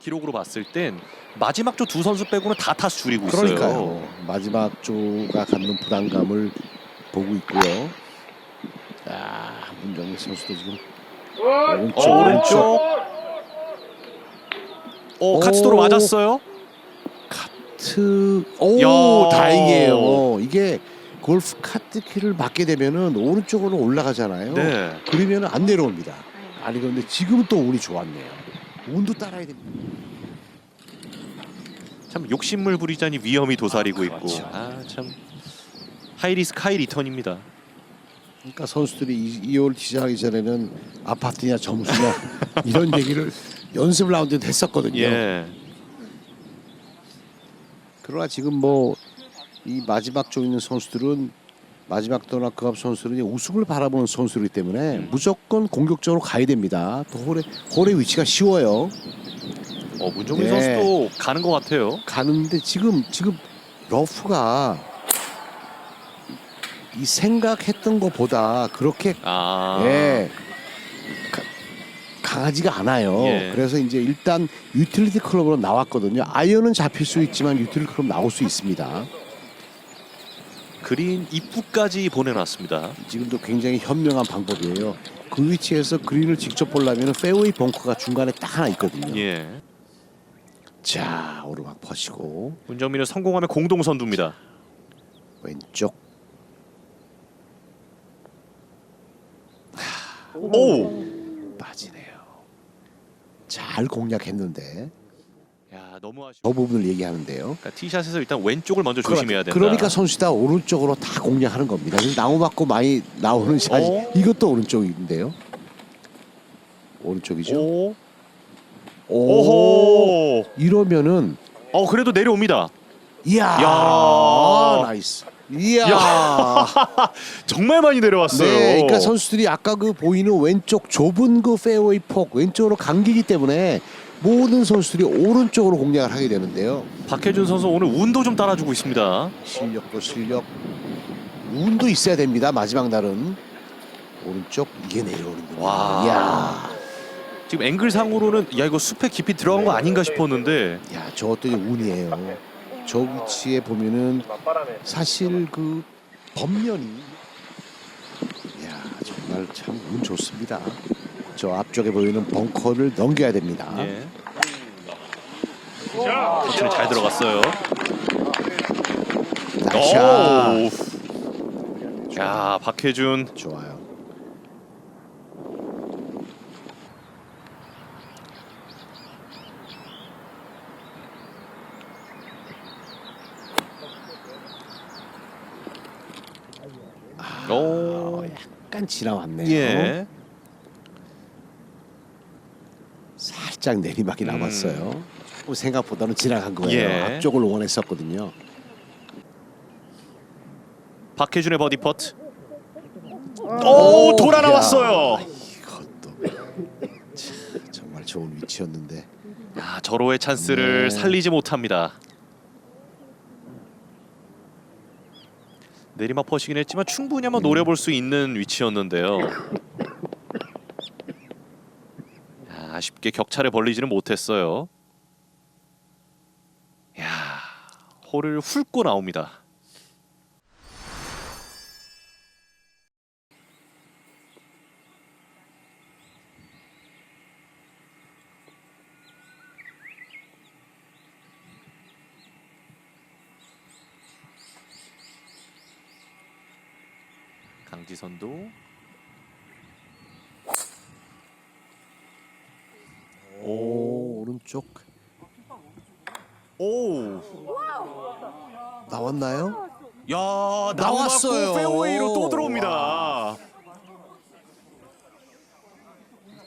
기록으로 봤을 땐 마지막 조두 선수 빼고는 다 타수 줄이고 있어요. 그러니까요. 마지막 조가 갖는 부담감을 보고 있고요. 아, 문정민 선수도 지금 오른쪽, 어, 오른쪽. 어, 카츠도로 오. 맞았어요. 트. 오, 야. 다행이에요. 이게 골프 카트 키를 맞게 되면은 오른쪽으로 올라가잖아요. 네. 그러면 안 내려옵니다. 아니 그런데 지금은 또 운이 좋았네요. 운도 따라야 됩니다. 참 욕심물 부리자니 위험이 도사리고 있고. 그렇죠. 아, 참 하이리스크 하이 리턴입니다. 그러니까 선수들이 이, 2월 시작하기 전에는 아파트냐 점수냐 이런 얘기를 연습 라운드 때 했었거든요. 예. 그러나 지금 뭐 이 마지막 쪽에 있는 선수들은 마지막 도나 그앞 선수들은 이제 우승을 바라보는 선수이기 때문에 음. 무조건 공격적으로 가야 됩니다. 또 홀의 홀의 위치가 쉬워요. 어, 문종민 예. 선수도 가는 것 같아요. 가는데 지금 지금 러프가 이 생각했던 것보다 그렇게 아. 예 가- 강하지가 않아요. 예. 그래서 이제 일단 유틸리티 클럽으로 나왔거든요. 아이언은 잡힐 수 있지만 유틸리티 클럽 나올 수 있습니다. 그린 입구까지 보내놨습니다. 지금도 굉장히 현명한 방법이에요. 그 위치에서 그린을 직접 보려면 페어웨이 벙커가 중간에 딱 하나 있거든요. 예. 자 오르막 퍼시고 문정민은 성공하면 공동 선두입니다. 왼쪽 오! 빠지네요. 잘 공략했는데 야, 너무 아쉬워. 저 부분을 얘기하는데요. 그러니까 티샷에서 일단 왼쪽을 먼저 조심해야 된다. 그러니까 선수 다 오른쪽으로 다 공략하는 겁니다. 그래서 나무 맞고 많이 나오는 샷이 어? 이것도 오른쪽인데요. 오른쪽이죠. 오. 오. 오호. 이러면은 어, 그래도 내려옵니다. 이야 야. 나이스. 이야. 정말 많이 내려왔어요. 네, 그러니까 선수들이 아까 그 보이는 왼쪽 좁은 그 페어웨이 폭 왼쪽으로 감기기 때문에 모든 선수들이 오른쪽으로 공략을 하게 되는데요. 박혜준 선수 오늘 운도 좀 따라주고 있습니다. 실력도 실력, 운도 있어야 됩니다. 마지막 날은 오른쪽 이게 내려오는군요. 와. 이야, 지금 앵글 상으로는 야 이거 숲에 깊이 들어간 거 아닌가 싶었는데 야 저것도 이제 운이에요. 저 위치에 보면은 사실 그 범면이, 야 정말 참 운 좋습니다. 저 앞쪽에 보이는 벙커를 넘겨야 됩니다. 예. 터치는 잘 들어갔어요. 나이샷. 오. 야 박혜준 좋아요. 오. 약간 지나왔네요. 예. 살짝 내리막이 음. 남았어요. 뭐 생각보다는 지나간 거예요. 예. 앞쪽을 원했었거든요. 박혜준의 버디 퍼트. 오 돌아 나왔어요. 야, 이것도 참, 정말 좋은 위치였는데. 야 절호의 찬스를 네. 살리지 못합니다. 내리막 퍼시긴 했지만 충분히 한번 노려볼 수 있는 위치였는데요. 야, 아쉽게 격차를 벌리지는 못했어요. 야, 홀을 훑고 나옵니다. 강지선도 오 오른쪽 오, 나왔나요? 야 나왔어요. 나왔어요. 페어웨이로 또 들어옵니다.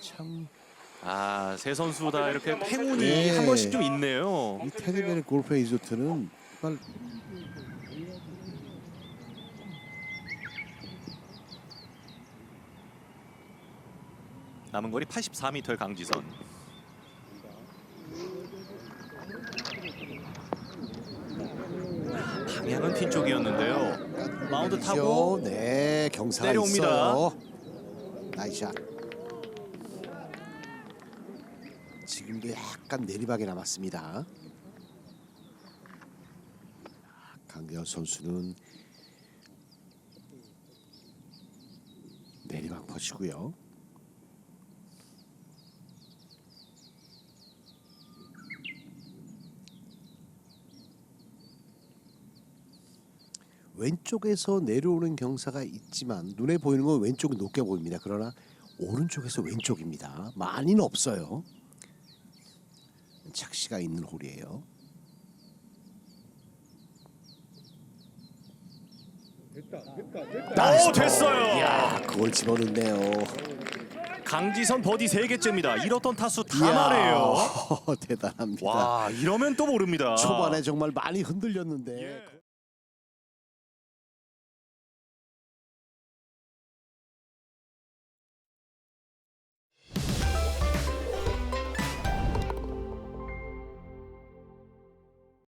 참. 아, 세 선수 다 이렇게 행운이 네. 한 번씩 좀 있네요. 이 테디베리 골프 리조트는 정말 남은 거리 84m의 강지선. 방향은 핀 쪽이었는데요. 마운드 타고 네 경사가 내려옵니다. 있어요. 나이샷. 지금도 약간 내리막에 남았습니다. 강대현 선수는 내리막 퍼시고요. 왼쪽에서 내려오는 경사가 있지만 눈에 보이는 건 왼쪽이 높게 보입니다. 그러나 오른쪽에서 왼쪽입니다. 많이는 없어요. 착시가 있는 홀이에요. 오 됐어요. 야, 그걸 집어넣네요. 강지선 버디 3개째입니다. 잃었던 타수 다 이야, 말해요. 대단합니다. 와 이러면 또 모릅니다. 초반에 정말 많이 흔들렸는데 예.